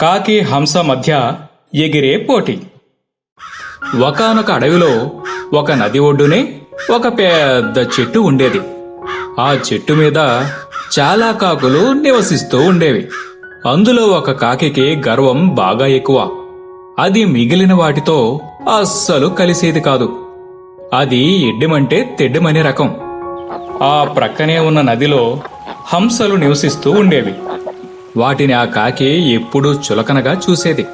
కాకి హంస మధ్య ఎగిరే పోటీ. ఒకానొక అడవిలో ఒక నది ఒడ్డునే ఒక పెద్ద చెట్టు ఉండేది. ఆ చెట్టు మీద చాలా కాకులు నివసిస్తూ ఉండేవి. అందులో ఒక కాకికి గర్వం బాగా ఎక్కువ. అది మిగిలిన వాటితో అస్సలు కలిసేది కాదు. అది ఎడ్డిమంటే తెడ్డిమనే రకం. ఆ ప్రక్కనే ఉన్న నదిలో హంసలు నివసిస్తూ ఉండేవి. వాటిని ఆ కాకి ఎప్పుడూ చులకనగా చూసేది.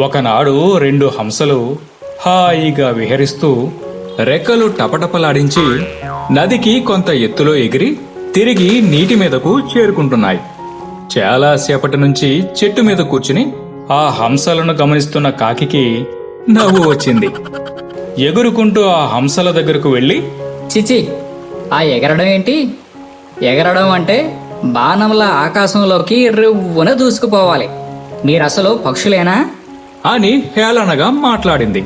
ఒకనాడు రెండు హంసలు హాయిగా విహరిస్తూ రెక్కలు టపటపలాడించి నదికి కొంత ఎత్తులో ఎగిరి తిరిగి నీటి మీదకు చేరుకుంటున్నాయి. చాలాసేపటి నుంచి చెట్టు మీద కూర్చుని ఆ హంసలను గమనిస్తున్న కాకి నవ్వు వచ్చింది. ఎగురుకుంటూ ఆ హంసల దగ్గరకు వెళ్ళి చిచి ఆ ఎగరడం ఏంటి? ఎగరడం అంటే బాణంలా ఆకాశంలోకి రివ్వున దూసుకుపోవాలి. మీరసలు పక్షులేనా? అని హేళనగా మాట్లాడింది.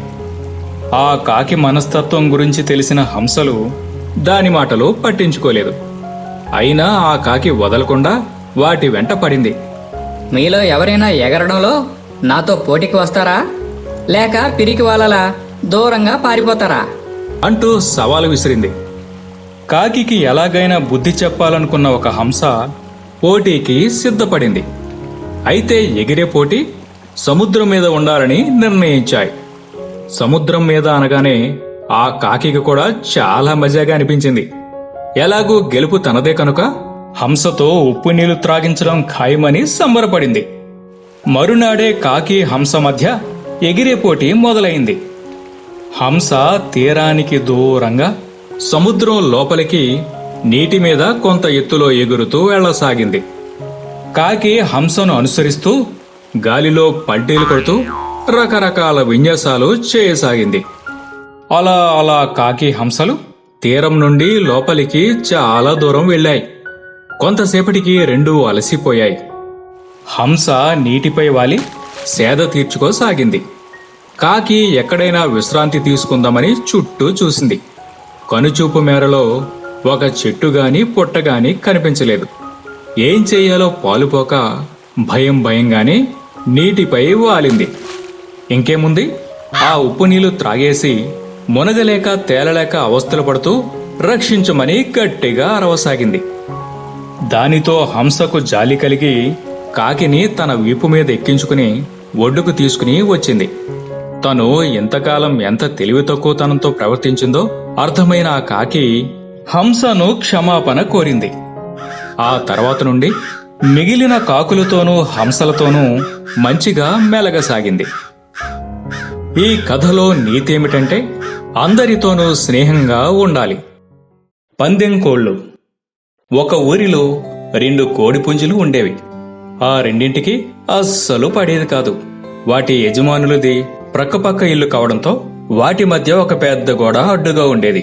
ఆ కాకి మనస్తత్వం గురించి తెలిసిన హంసలు దాని మాటలు పట్టించుకోలేదు. అయినా ఆ కాకి వదలకుండా వాటి వెంట పడింది. మీలో ఎవరైనా ఎగరడంలో నాతో పోటీకి వస్తారా? లేక పిరికి వాళ్ళలా దూరంగా పారిపోతారా? అంటూ సవాలు విసిరింది. కాకికి ఎలాగైనా బుద్ధి చెప్పాలనుకున్న ఒక హంస పోటీకి సిద్ధపడింది. అయితే ఎగిరే పోటీ సముద్రం మీద ఉండాలని నిర్ణయించాయి. సముద్రం మీద అనగానే ఆ కాకికి కూడా చాలా మజాగా అనిపించింది. ఎలాగూ గెలుపు తనదే కనుక హంసతో ఉప్పు నీళ్ళు త్రాగించడం ఖాయమని సంబరపడింది. మరునాడే కాకి హంస మధ్య ఎగిరే పోటీ మొదలైంది. హంస తీరానికి దూరంగా సముద్రం లోపలికి నీటి మీద కొంత ఎత్తులో ఎగురుతూ వెళ్ళసాగింది. కాకి హంసను అనుసరిస్తూ గాలిలో పల్టీలు కొడుతూ రకరకాల విన్యాసాలు చేయసాగింది. అలా అలా కాకి హంసలు తీరం నుండి లోపలికి చాలా దూరం వెళ్ళాయి. కొంతసేపటికి రెండూ అలసిపోయాయి. హంస నీటిపై వాలి సేద తీర్చుకోసాగింది. కాకి ఎక్కడైనా విశ్రాంతి తీసుకుందామని చుట్టూ చూసింది. కనుచూపు మేరలో ఒక చెట్టు గాని పుట్ట గాని కనిపించలేదు. ఏం చేయాలో పాలుపోక భయం భయంగానే నీటిపై వాలింది. ఇంకేముంది? ఆ ఉప్పు నీళ్ళు త్రాగేసి మునగలేక తేలలేక అవస్థలు పడుతూ రక్షించమని గట్టిగా అరవసాగింది. దానితో హంసకు జాలి కలిగి కాకిని తన వీపు మీద ఎక్కించుకుని ఒడ్డుకు తీసుకుని వచ్చింది. తను ఎంతకాలం ఎంత తెలివి తక్కువతనంతో ప్రవర్తించిందో అర్థమైన ఆ కాకి హంసను క్షమాపణ కోరింది. ఆ తర్వాత నుండి మిగిలిన కాకులతోనూ హంసలతోనూ మంచిగా మెలగసాగింది. ఈ కథలో నీతేమిటంటే అందరితోనూ స్నేహంగా ఉండాలి. పందెం కోళ్ళు ఒక ఊరిలో రెండు కోడిపుంజులు ఉండేవి. ఆ రెండింటికి అస్సలు పడేది కాదు. వాటి యజమానులది ప్రక్కపక్క ఇల్లు కావడంతో వాటి మధ్య ఒక పెద్ద గోడ అడ్డుగా ఉండేది.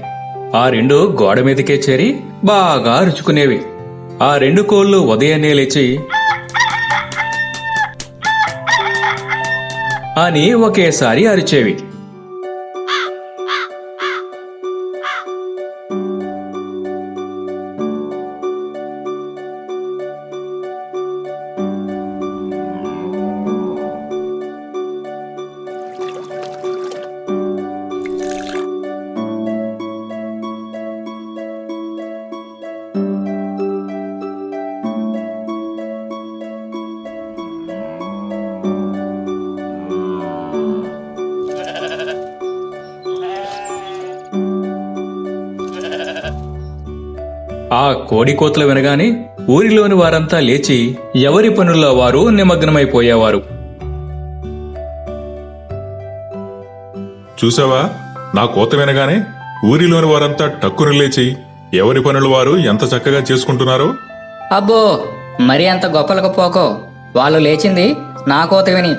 ఆ రెండు గోడ మీదకే చేరి బాగా అరుచుకునేవి. ఆ రెండు కోళ్ళు ఉదయాన్నే లేచి అని ఒకేసారి అరిచేవి. ఆ కోడి కోతలు వినగానే ఊరిలోని వారంతా లేచి ఎవరి పనుల్లో వారు నిమగ్నమైపోయేవారు. చూసావా? నా కోత వినగానే ఊరిలోని వారంతా టక్కున లేచి ఎవరి పనులు వారు ఎంత చక్కగా చేసుకుంటున్నారో? అబ్బో మరి అంత గొప్పలకు పోకో. వాళ్ళు లేచింది నా కోత విని.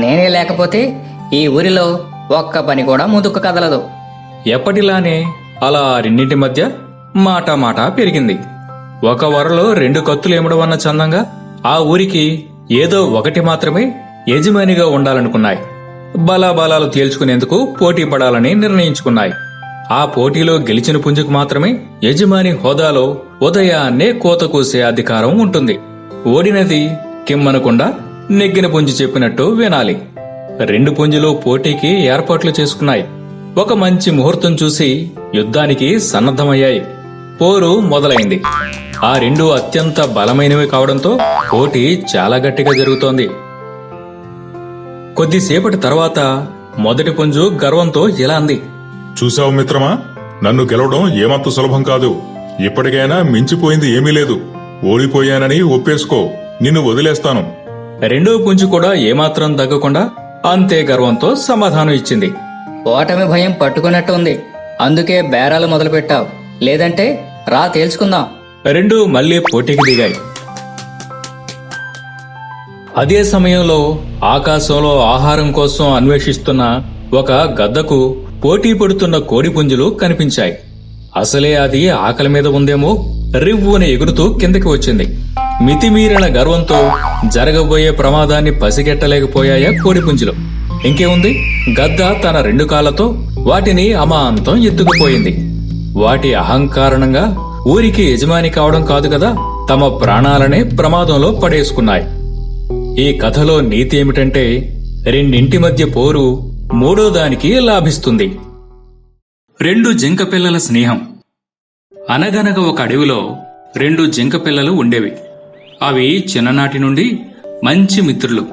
నేనే లేకపోతే ఈ ఊరిలో ఒక్క పని కూడా ముందుకు కదలదు. ఎప్పటిలానే అలా రెండింటి మధ్య మాట మాట పెరిగింది. ఒక వరలో రెండు కత్తులు ఏమడవన్న చందంగా? ఆ ఊరికి ఏదో ఒకటి మాత్రమే యజమానిగా ఉండాలనుకున్నాయి. బలాబలాలు తేల్చుకునేందుకు పోటీ పడాలని నిర్ణయించుకున్నాయి. ఆ పోటీలో గెలిచిన పుంజుకు మాత్రమే యజమాని హోదాలో ఉదయాన్నే కోత కూసే అధికారం ఉంటుంది. ఓడినది కిమ్మనకుండా నెగ్గిన పుంజు చెప్పినట్టు వినాలి. రెండు పుంజులు పోటీకి ఏర్పాట్లు చేసుకున్నాయి. ఒక మంచి ముహూర్తం చూసి యుద్ధానికి సన్నద్ధమయ్యాయి. పోరు మొదలైంది. ఆ రెండు అత్యంత బలమైనవి కావడంతో పోటీ చాలా గట్టిగా జరుగుతోంది. కొద్దిసేపటి తర్వాత మొదటి పుంజు గర్వంతో ఇలా అంది. చూసావు మిత్రమా? నన్ను గెలవడం ఏమంత సులభం కాదు. ఇప్పటికైనా మించిపోయింది ఏమీ లేదు. ఓడిపోయానని ఒప్పేసుకో. నిన్ను వదిలేస్తాను. రెండో పుంజు కూడా ఏమాత్రం తగ్గకుండా అంతే గర్వంతో సమాధానం ఇచ్చింది. ఓటమి భయం పట్టుకున్నట్టు ఉంది. అందుకే బేరాలు మొదలుపెట్టావు. లేదంటే రా తేల్చుకుందాం. రెండు మళ్ళీ పోటీకి దిగాయి. అదే సమయంలో ఆకాశంలో ఆహారం కోసం అన్వేషిస్తున్న ఒక గద్దకు పోటీ పడుతున్న కోడిపుంజులు కనిపించాయి. అసలే అది ఆకలి మీద ఉందేమో రివ్వున ఎగురుతూ కిందకి వచ్చింది. మితిమీరిన గర్వంతో జరగబోయే ప్రమాదాన్ని పసిగెట్టలేకపోయాయా కోడిపుంజులు. ఇంకేముంది? గద్ద తన రెండు కాళ్ళతో వాటిని అమాంతం ఎత్తుకుపోయింది. వాటి అహంకారణంగా ఊరికి యజమాని కావడం కాదు కదా తమ ప్రాణాలనే ప్రమాదంలో పడేసుకున్నాయి. ఈ కథలో నీతి ఏమిటంటే రెండింటి మధ్య పోరు మూడో దానికి లాభిస్తుంది. రెండు జింక పిల్లల స్నేహం. అనగనగ ఒక అడవిలో రెండు జింక పిల్లలు ఉండేవి. అవి చిన్ననాటి నుండి మంచి మిత్రులు.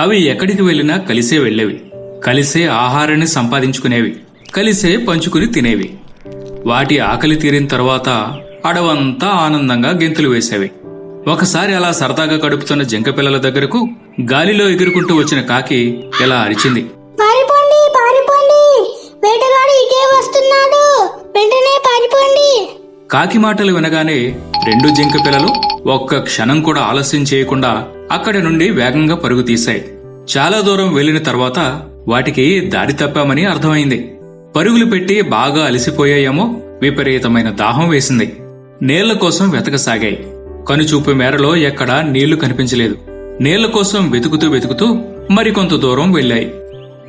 అవి ఎక్కడికి వెళ్ళినా కలిసే వెళ్ళేవి. కలిసే ఆహారాన్ని సంపాదించుకునేవి. కలిసే పంచుకుని తినేవి. వాటి ఆకలి తీరిన తర్వాత అడవంతా ఆనందంగా గెంతులు వేసేవి. ఒకసారి అలా సరదాగా గడుపుతున్న జింక పిల్లల దగ్గరకు గాలిలో ఎగురుకుంటూ వచ్చిన కాకి ఇలా అరిచింది. పారిపోండి పారిపోండి. వేటగాడు ఇటే వస్తున్నాడు. వెంటనే పారిపోండి. కాకి మాటలు వినగానే రెండు జింక పిల్లలు ఒక్క క్షణం కూడా ఆలస్యం చేయకుండా అక్కడి నుండి వేగంగా పరుగు తీశాయి. చాలా దూరం వెళ్ళిన తర్వాత వాటికి దారి తప్పామని అర్థమైంది. పరుగులు పెట్టి బాగా అలసిపోయాయేమో? విపరీతమైన దాహం వేసింది. నీళ్ళ కోసం వెతకసాగాయి. కనుచూపు మేరలో ఎక్కడా నీళ్ళు కనిపించలేదు. నీళ్ళ కోసం వెతుకుతూ వెతుకుతూ మరికొంత దూరం వెళ్ళాయి.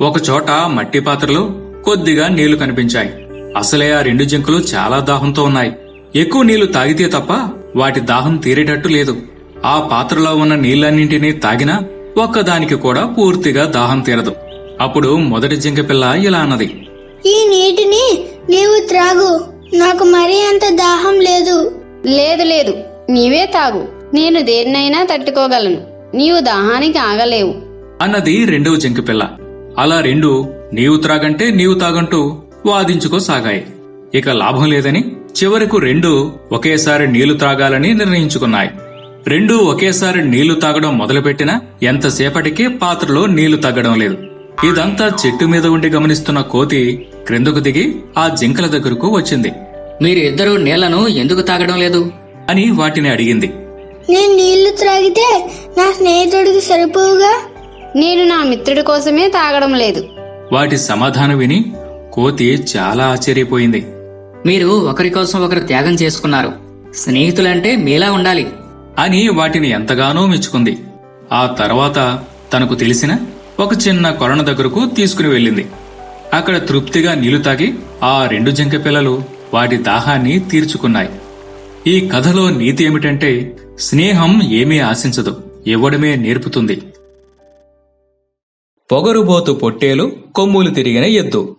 ఒకచోట మట్టి పాత్రలో కొద్దిగా నీళ్ళు కనిపించాయి. అసలే ఆ రెండు జింకలు చాలా దాహంతో ఉన్నాయి. ఎక్కువ నీళ్ళు తాగితే తప్ప వాటి దాహం తీరేటట్టు లేదు. ఆ పాత్రలో ఉన్న నీళ్ళన్నింటినీ తాగినా ఒక్కదానికి కూడా పూర్తిగా దాహం తీరదు. అప్పుడు మొదటి జింక పిల్ల ఇలా అన్నది. ఈ నీటిని నీవు త్రాగు. నాకు మరీ అంత దాహం లేదు. లేదు లేదు. నీవే తాగు. నేను దేన్నైనా తట్టుకోగలను. నీవు దాహానికి ఆగలేవు. అన్నది రెండవ జింక పిల్ల. అలా రెండు నీవు త్రాగంటే నీవు తాగంటూ వాదించుకోసాగాయి ఇక లాభం లేదని చివరకు రెండు ఒకేసారి నీళ్ళు త్రాగాలని నిర్ణయించుకున్నాయి. రెండు ఒకేసారి నీళ్ళు తాగడం మొదలుపెట్టినా ఎంతసేపటికి పాత్రలో నీళ్ళు తగ్గడం లేదు. ఇదంతా చెట్టు మీద ఉండి గమనిస్తున్న కోతి క్రిందకు దిగి ఆ జింకల దగ్గరకు వచ్చింది. మీరు ఇద్దరు నీళ్ళను ఎందుకు తాగడం లేదు? అని వాటిని అడిగింది. నేను నీళ్ళు త్రాగితే నా స్నేహితుడికి సరిపోవుగా? నేను నా మిత్రుడి కోసమే తాగడం లేదు. వాటి సమాధానం విని కోతి చాలా ఆశ్చర్యపోయింది. మీరు ఒకరి కోసం ఒకరు త్యాగం చేసుకున్నారు. స్నేహితులంటే మీలా ఉండాలి. అని వాటిని ఎంతగానో మెచ్చుకుంది. ఆ తర్వాత తనకు తెలిసిన ఒక చిన్న కొరణ దగ్గరకు తీసుకుని వెళ్ళింది. అక్కడ తృప్తిగా నీళ్ళు తాగి ఆ రెండు జింక పిల్లలు వాటి దాహాన్ని తీర్చుకున్నాయి. ఈ కథలో నీతి ఏమిటంటే స్నేహం ఏమీ ఆశించదు ఇవ్వడమే నేర్పుతుంది. పొగరుబోతు పొట్టేలు కొమ్ములు తిరిగిన ఎద్దు.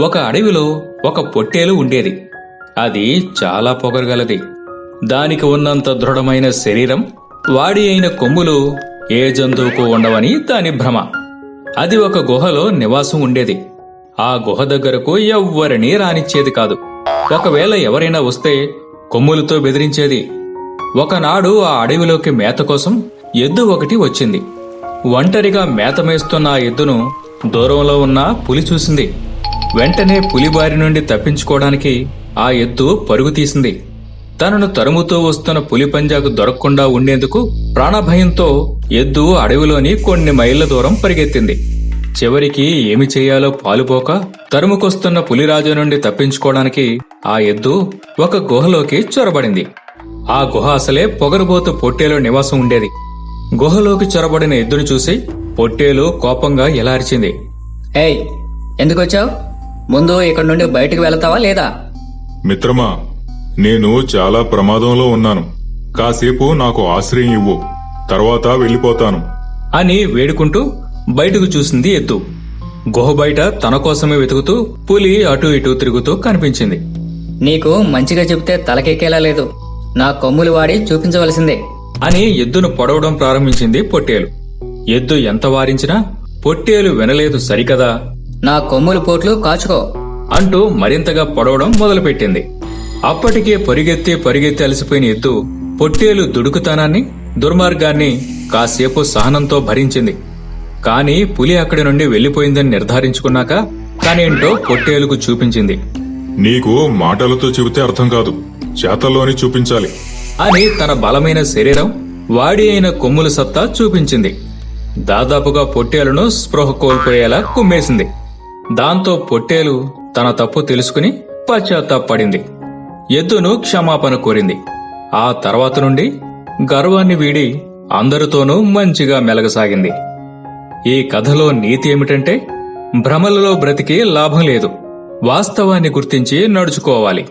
ఒక అడవిలో ఒక పొట్టేలు ఉండేది. అది చాలా పొగరుగలది. దానికి ఉన్నంత దృఢమైన శరీరం వాడి అయిన కొమ్ములు ఏ జంతువుకు ఉండవని దాని భ్రమ. అది ఒక గుహలో నివాసం ఉండేది. ఆ గుహ దగ్గరకు ఎవ్వరినీ రానిచ్చేది కాదు. ఒకవేళ ఎవరైనా వస్తే కొమ్ములతో బెదిరించేది. ఒకనాడు ఆ అడవిలోకి మేత కోసం ఎద్దు ఒకటి వచ్చింది. ఒంటరిగా మేత మేస్తున్న ఆ ఎద్దును దూరంలో ఉన్న పులి చూసింది. వెంటనే పులి బారి నుండి తప్పించుకోవడానికి ఆ ఎద్దు పరుగు తీసింది. తనను తరుముతూ వస్తున్న పులి పంజాకు దొరకకుండా ఉండేందుకు ప్రాణభయంతో ఎద్దు అడవిలోని కొన్ని మైళ్ళ దూరం పరిగెత్తింది. చివరికి ఏమి చేయాలో పాలుపోక తరుముకొస్తున్న పులిరాజు నుండి తప్పించుకోవడానికి ఆ ఎద్దు ఒక గుహలోకి చొరబడింది. ఆ గుహ అసలే పొగరుబోతు పొట్టేలో నివాసం ఉండేది. గుహలోకి చొరబడిన ఎద్దును చూసి పొట్టేలు కోపంగా ఎలా అరిచింది. ఏయ్ ఎందుకొచ్చావు? ముందు ఇక్కడ నుండి బయటకు వెళతావా లేదా? మిత్రమా నేను చాలా ప్రమాదంలో ఉన్నాను. కాసేపు నాకు ఆశ్రయం ఇవ్వు. తర్వాత వెళ్ళిపోతాను. అని వేడుకుంటూ బయటకు చూసింది ఎద్దు గుహ బయట తన కోసమే వెతుకుతూ పులి అటు ఇటు తిరుగుతూ కనిపించింది. నీకు మంచిగా చెబితే తలకెక్కేలా లేదు. నా కొమ్ములు వాడి చూపించవలసిందే. అని ఎద్దును పొడవడం ప్రారంభించింది పొట్టేలు. ఎద్దు ఎంత వారించినా పొట్టేలు వినలేదు సరికదా? నా కొమ్ములు పోట్లు కాచుకో. అంటూ మరింతగా పొడవడం మొదలుపెట్టింది. అప్పటికే పరిగెత్తి పరిగెత్తి అలసిపోయిన ఎద్దు పొట్టేలు దుడుకుతనాన్ని దుర్మార్గాన్ని కాసేపు సహనంతో భరించింది. కాని పులి అక్కడి నుండి వెళ్ళిపోయిందని నిర్ధారించుకున్నాక కానేంటో పొట్టేలుకు చూపించింది. నీకు మాటలతో చెబితే అర్థం కాదు. చేతల్లోని చూపించాలి. అని తన బలమైన శరీరం వాడి అయిన కొమ్ముల సత్తా చూపించింది. దాదాపుగా పొట్టేలును స్పృహ కోల్పోయేలా కుమ్మేసింది. దాంతో పొట్టేలు తన తప్పు తెలుసుకుని పశ్చాత్తాపడింది. ఎద్దును క్షమాపణ కోరింది. ఆ తర్వాత నుండి గర్వాన్ని వీడి అందరితోనూ మంచిగా మెలగసాగింది. ఈ కథలో నీతి ఏమిటంటే భ్రమలలో బ్రతికి లాభం లేదు. వాస్తవాన్ని గుర్తించి నడుచుకోవాలి.